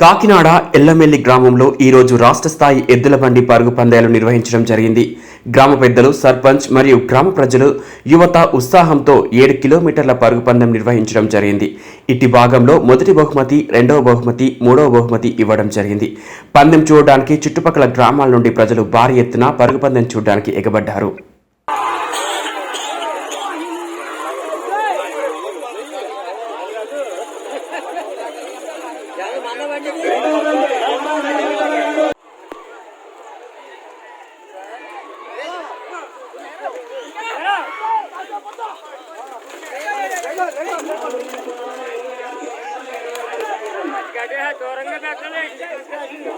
కాకినాడ ఎల్లమెల్లి గ్రామంలో ఈరోజు రాష్ట్ర స్థాయి ఎద్దుల బండి పరుగు పందాలు నిర్వహించడం జరిగింది. గ్రామ పెద్దలు సర్పంచ్ మరియు గ్రామ ప్రజలు యువత ఉత్సాహంతో ఏడు కిలోమీటర్ల పరుగు పందెం నిర్వహించడం జరిగింది. ఇట్టి భాగంలో మొదటి బహుమతి రెండవ బహుమతి మూడవ బహుమతి ఇవ్వడం జరిగింది. పందెం చూడడానికి చుట్టుపక్కల గ్రామాల నుండి ప్రజలు భారీ ఎత్తున పరుగు పందెం చూడడానికి ఎగబడ్డారు. దూరంగా పెట్టలేదు